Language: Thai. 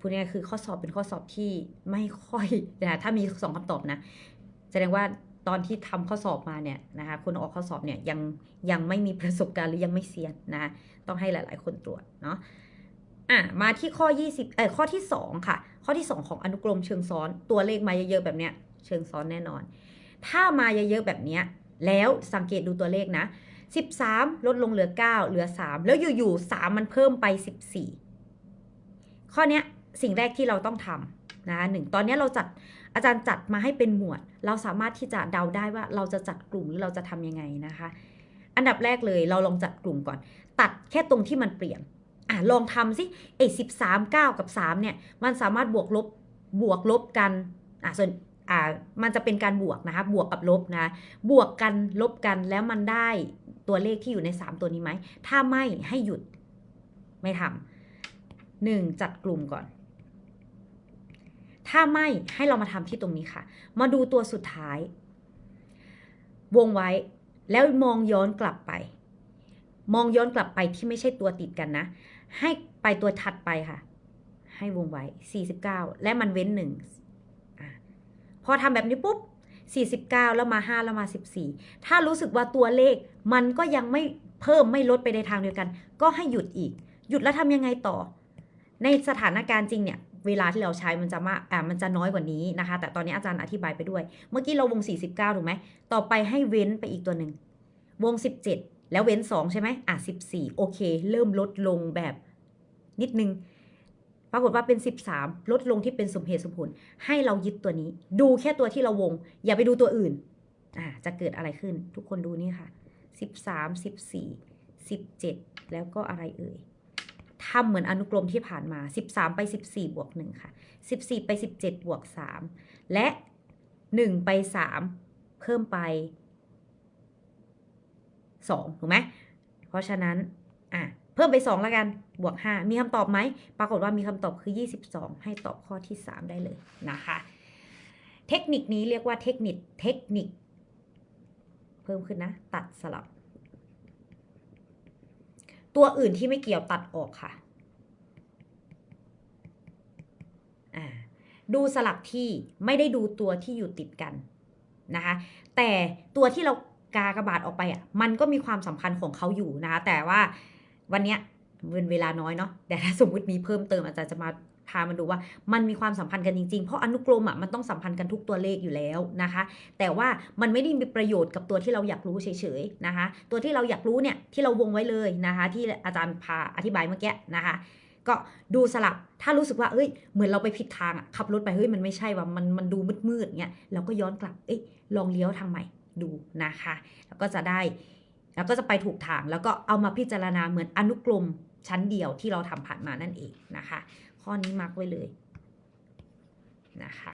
พูดง่ายคือข้อสอบเป็นข้อสอบที่ไม่ค่อยนะถ้ามีสองคำตอบนะ แสดงว่าตอนที่ทำข้อสอบมาเนี่ยนะคะคนออกข้อสอบเนี่ยยังยังไม่มีประสบการณ์หรือยังไม่เซียนนะต้องให้หลาย ๆ คนตรวจเนาะอะมาที่ข้อ 20เอ่อข้อที่ 2 ค่ะ ข้อที่ 2 ของอนุกรมเชิงซ้อนตัวเลขมาเยอะ ๆ แบบเนี้ยเชิงซ้อนแน่นอน ถ้ามาเยอะๆแบบเนี้ยแล้วสังเกตดูตัวเลขนะ 13 ลดลงเหลือ 9 เหลือ 3 แล้วอยู่ๆ3 มันเพิ่มไป 14 ข้อเนี้ย สิ่งแรกที่เราต้องทำนะหนึ่งตอนนี้เราจัดอาจารย์จัดมาให้เป็นหมวด เราสามารถที่จะเดาได้ว่าเราจะจัดกลุ่มหรือเราจะทำยังไงนะคะ อันดับแรกเลยเราลองจัดกลุ่มก่อน ตัดแค่ตรงที่มันเปลี่ยนอะลองทำสิไอ้สิบสามเก้ากับสามเนี่ยมันสามารถบวกลบบวกลบกันอะส่วนอ่ามันจะเป็นการบวกนะคะบวกกับลบนะบวกกันลบกันแล้วมันได้ตัวเลขที่อยู่ใน 3 ตัวนี้ไหม ถ้าไม่ให้หยุดไม่ทำหนึ่งจัดกลุ่มก่อน ถ้าไม่ให้เรามาทำที่ตรงนี้ค่ะ มาดูตัวสุดท้าย วงไว้แล้วมองย้อนกลับไป มองย้อนกลับไปที่ไม่ใช่ตัวติดกันนะ ให้ไปตัวถัดไปค่ะ ให้วงไว้ 49 และมันเว้นหนึ่งอะพอทำแบบนี้ปุ๊บ 49 แล้วมา 5 แล้วมา 14 ถ้ารู้สึกว่าตัวเลขมันก็ยังไม่เพิ่มไม่ลดไปในทางเดียวกัน ก็ให้หยุดอีก หยุดแล้วทำยังไงต่อ ในสถานการณ์จริงเนี่ย เวลาที่เราใช้มันจะมาอ่ามันจะน้อยกว่านี้นะคะ แต่ตอนนี้อาจารย์อธิบายไปด้วย เมื่อกี้เราวง 49 ถูกไหม ต่อไปให้เว้นไปอีกตัวหนึ่ง วง 17 แล้วเว้น 2 ใช่ไหมอะ 14 โอเค เริ่มลดลงแบบนิดนึง ปรากฏว่าเป็น 13 ลดลงที่เป็นสมเหตุสมผล ให้เรายึดตัวนี้ ดูแค่ตัวที่เราวง อย่าไปดูตัวอื่น อ่า จะเกิดอะไรขึ้น ทุกคนดูนี่ค่ะ 13 14 17 แล้วก็อะไรเอ่ย ทำเหมือนอนุกรมที่ผ่านมา 13 ไป 14 บวก 1 ค่ะ 14 ไป 17 บวก 3 และ 1 ไป 3 เพิ่มไป 2 ถูกไหม เพราะฉะนั้น อะ เพิ่มไป 2 แล้วกัน บวก 5 มีคำตอบไหม ปรากฏว่ามีคำตอบคือ 22 ให้ตอบข้อที่ 3 ได้เลยนะคะ เทคนิคนี้เรียกว่าเทคนิค เทคนิค เพิ่มขึ้นนะ ตัดสลับ ตัวอื่นที่ไม่เกี่ยวตัดออกค่ะดูสลับที่ไม่ได้ดูตัวที่อยู่ติดกันนะคะแต่ตัวที่เรากากระบาดออกไปอะมันก็มีความสำคัญของเขาอยู่นะคะแต่ว่าวันเนี้ยเป็นเวลาน้อยเนาะแต่ถ้าสมมติมีเพิ่มเติมอาจารย์จะมา พามันดูว่ามันมีความสัมพันธ์กันจริงๆ เพราะอนุกรมอะมันต้องสัมพันธ์กันทุกตัวเลขอยู่แล้วนะคะ แต่ว่ามันไม่ได้มีประโยชน์กับตัวที่เราอยากรู้เฉยๆนะคะ ตัวที่เราอยากรู้เนี่ยที่เราวงไว้เลยนะคะ ที่อาจารย์พาอธิบายเมื่อกี้นะคะก็ดูสลับ ถ้ารู้สึกว่า เอ้ย เหมือนเราไปผิดทางอะขับรถไป เฮ้ย มันไม่ใช่ว่ามัน มันดูมืดๆเงี้ย เราก็ย้อนกลับ เอ้ย ลองเลี้ยวทางใหม่ดูนะคะ แล้วก็จะได้ แล้วก็จะไปถูกทางแล้วก็เอามาพิจารณาเหมือนอนุกรมชั้นเดียวที่เราทำผ่านมานั่นเองนะคะ ข้อนี้มาร์กไว้เลยนะคะ